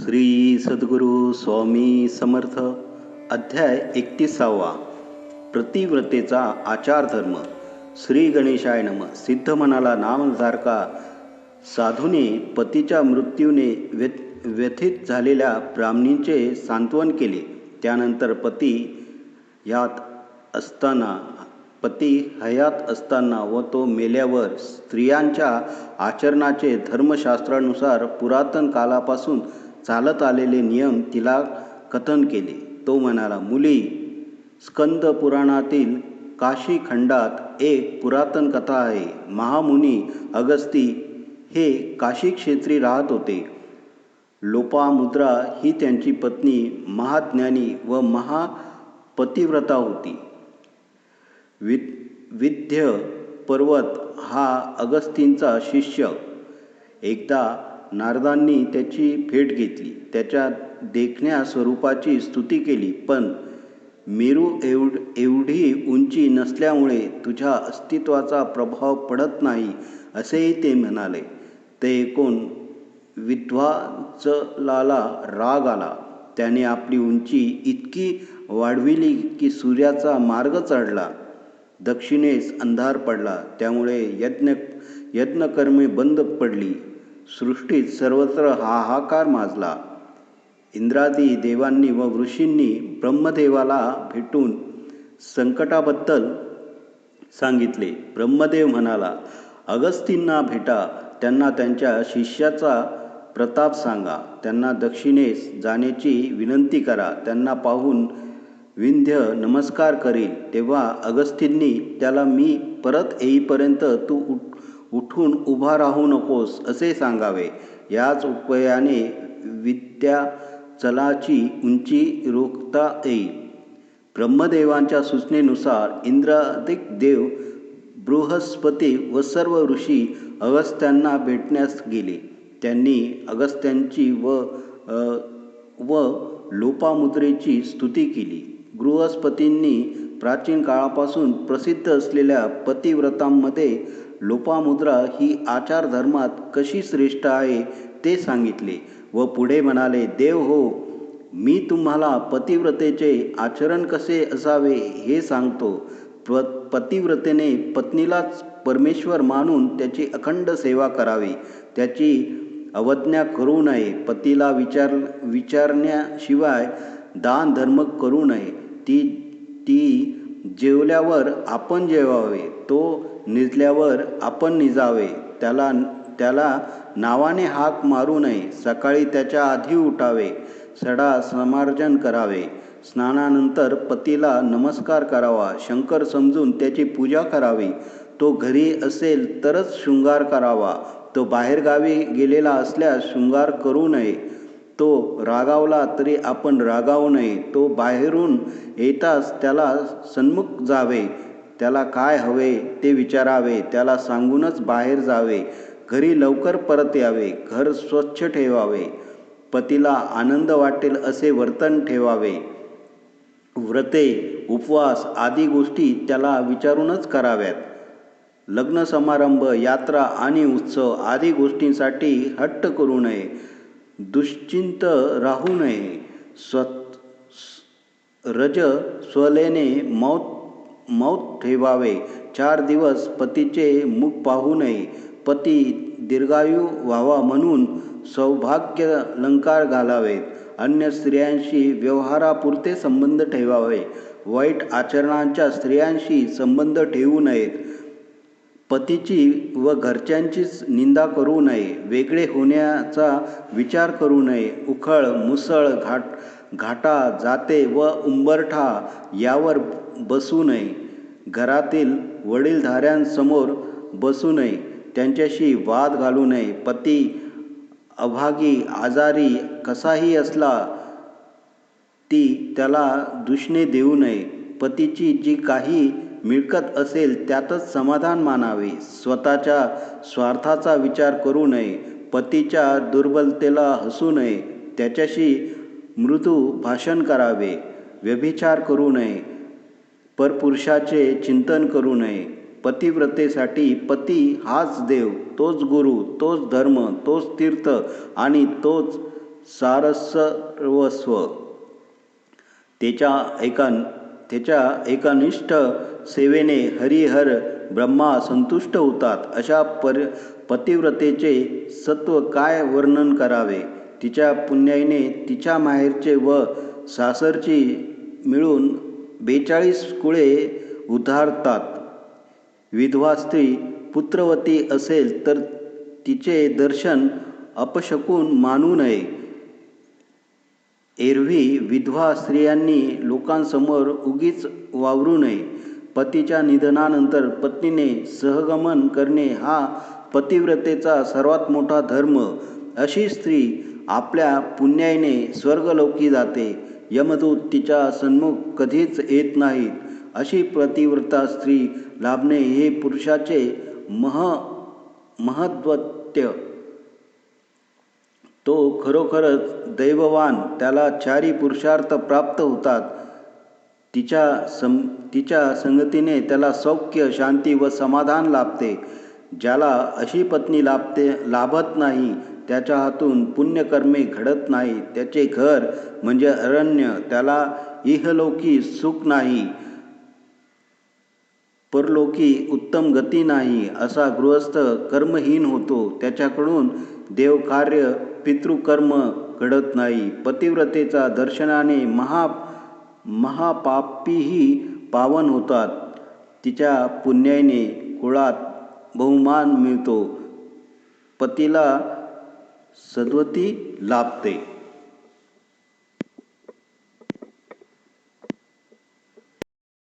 श्री सद्गुरू स्वामी समर्थ अध्याय एकतीसावा. प्रतिव्रतेचा आचारधर्म. श्री गणेशाय नम. सिद्ध मनाला नामधारका साधूने पतीच्या मृत्यूने व्यथ व्यथित झालेल्या ब्राह्मणींचे सांत्वन केले. त्यानंतर पती यात असताना पती हयात असताना व तो मेल्यावर स्त्रियांच्या आचरणाचे धर्मशास्त्रानुसार पुरातन कालापासून चालत आलेले नियम तिला कथन केले. तो म्हणाला मुली स्कंद पुराणातील काशी खंडात एक पुरातन कथा आहे. महामुनी अगस्ती हे काशी क्षेत्री राहत होते. लोपामुद्रा ही त्यांची पत्नी महाज्ञानी व महापतिव्रता होती. वि विद्य पर्वत हा अगस्तींचा शिष्य. एकदा नारदांनी त्याची भेट घेतली. त्याच्या देखण्या स्वरूपाची स्तुती केली पण मेरू एवढ एवढी उंची नसल्यामुळे तुझ्या अस्तित्वाचा प्रभाव पडत नाही असेही ते म्हणाले. ते ऐकून विध्वाचलाला राग आला. त्याने आपली उंची इतकी वाढविली की सूर्याचा मार्ग चढला. दक्षिणेस अंधार पडला. त्यामुळे यज्ञ यज्ञकर्मे बंद पडली. सृष्टीत सर्वत्र हाहाकार माजला. इंद्रादी देवांनी व ऋषींनी ब्रह्मदेवाला भेटून संकटाबद्दल सांगितले. ब्रह्मदेव म्हणाला अगस्तींना भेटा त्यांना त्यांच्या शिष्याचा प्रताप सांगा. त्यांना दक्षिणेस जाण्याची विनंती करा. त्यांना पाहून विंध्य नमस्कार करील. तेव्हा अगस्तींनी त्याला मी परत येईपर्यंत तू उठ उठून उभा राहू नकोस असे सांगावे. याच उपायाने विद्याचलाची उंची रोखता येईल. ब्रह्मदेवांच्या सूचनेनुसार इंद्रादिक देव बृहस्पती व सर्व ऋषी अगस्त्यांना भेटण्यास गेले. त्यांनी अगस्त्यांची व व लोपामुद्रेची स्तुती केली. बृहस्पतींनी प्राचीन काळापासून प्रसिद्ध असलेल्या पतिव्रतांमध्ये लोपामुद्रा ही आचारधर्मात कशी श्रेष्ठ आहे ते सांगितले व पुढे म्हणाले देव हो मी तुम्हाला पतिव्रतेचे आचरण कसे असावे हे सांगतो. प पतिव्रतेने पत्नीलाच परमेश्वर मानून त्याची अखंड सेवा करावी. त्याची अवज्ञा करू नये. पतीला विचार विचारण्याशिवाय दान धर्म करू नये. ती ती जेवल्यावर आपण जेवावे. तो निजल्यावर आपण निजावे. त्याला त्याला नावाने हाक मारू नये. सकाळी त्याच्या आधी उठावे. सडा समार्जन करावे. स्नानानंतर पतीला नमस्कार करावा. शंकर समजून त्याची पूजा करावी. तो घरी असेल तरच शृंगार करावा. तो बाहेरगावी गेलेला असल्यास शृंगार करू नये. तो रागावला तरी आपण रागावू नये. तो बाहेरून येताच त्याला सन्मुख जावे. त्याला काय हवे ते विचारावे त्याला सांगूनच बाहेर जावे घरी लवकर परत यावे घर स्वच्छ ठेवावे पतीला आनंद वाटेल असे वर्तन ठेवावे. व्रते उपवास आदी गोष्टी त्याला विचारूनच कराव्यात. लग्न समारंभ यात्रा आणि उत्सव आदी गोष्टींसाठी हट्ट करू नये दुश्चिंत राहू नये. स्व रज स्वलेने मौत मौत ठेवावे. चार दिवस पतीचे मुख पाहू नये. पती दीर्घायू व्हावा म्हणून सौभाग्य अलंकार घालावेत. अन्य स्त्रियांशी व्यवहारापुरते संबंध ठेवावे. वाईट आचरणांच्या स्त्रियांशी संबंध ठेवू नयेत. पतीची व घरच्यांचीच निंदा करू नये. वेगळे होण्याचा विचार करू नये. उखळ मुसळ घाट घाटा जाते व उंबरठा यावर बसू नये. घरातील वडीलधाऱ्यांसमोर बसू नये. त्यांच्याशी वाद घालू नये. पती अभागी आजारी कसाही असला ती त्याला दुष्णे देऊ नये. पतीची जी काही मिळकत असेल त्यातच समाधान मानावे. स्वतःच्या स्वार्थाचा विचार करू नये. पतीच्या दुर्बलतेला हसू नये. त्याच्याशी मृदू भाषण करावे. व्यभिचार करू नये. परपुरुषाचे चिंतन करू नये. पतिव्रतेसाठी पती हाच देव तोच गुरु तोच धर्म तोच तीर्थ आणि तोच सारसर्वस्व त्याच्या एका त्याच्या एकनिष्ठ सेवेने हरिहर ब्रह्मा संतुष्ट होतात. अशा पर पतिव्रतेचे सत्व काय वर्णन करावे? तिच्या पुण्याईने तिच्या माहेरचे व सासरची मिळून बेचाळीस कुळे उद्धारतात विधवा स्त्री पुत्रवती असेल तर तिचे दर्शन अपशकून मानू नये. एरवी विधवा स्त्रियांनी लोकांसमोर उगीच वावरू नये. पतीच्या निधनानंतर पत्नीने सहगमन करणे हा पतिव्रतेचा सर्वात मोठा धर्म. अशी स्त्री आपल्या पुण्याईने स्वर्गलोकी जाते. यमदूत तिच्या सन्मुख कधीच येत नाहीत. अशी प्रतिवृत्ता स्त्री लाभणे हे पुरुषाचे मह महत्वत्य तो खरोखरच दैववान त्याला चारी पुरुषार्थ प्राप्त होतात. तिच्या सम तिच्या संगतीने त्याला सौख्य शांती व समाधान लाभते. ज्याला अशी पत्नी लाभते लाभत नाही त्याच्या हातून पुण्यकर्मे घडत नाही त्याचे घर म्हणजे अरण्य त्याला इहलोकी सुख नाही परलोकी उत्तम गती नाही असा गृहस्थ कर्महीन होतो. त्याच्याकडून देवकार्य पितृकर्म घडत नाही. पतिव्रतेचा दर्शनाने महा महापापीही पावन होतात. तिच्या पुण्याने कुळात बहुमान मिळतो. पतीला सद्वती लाभते.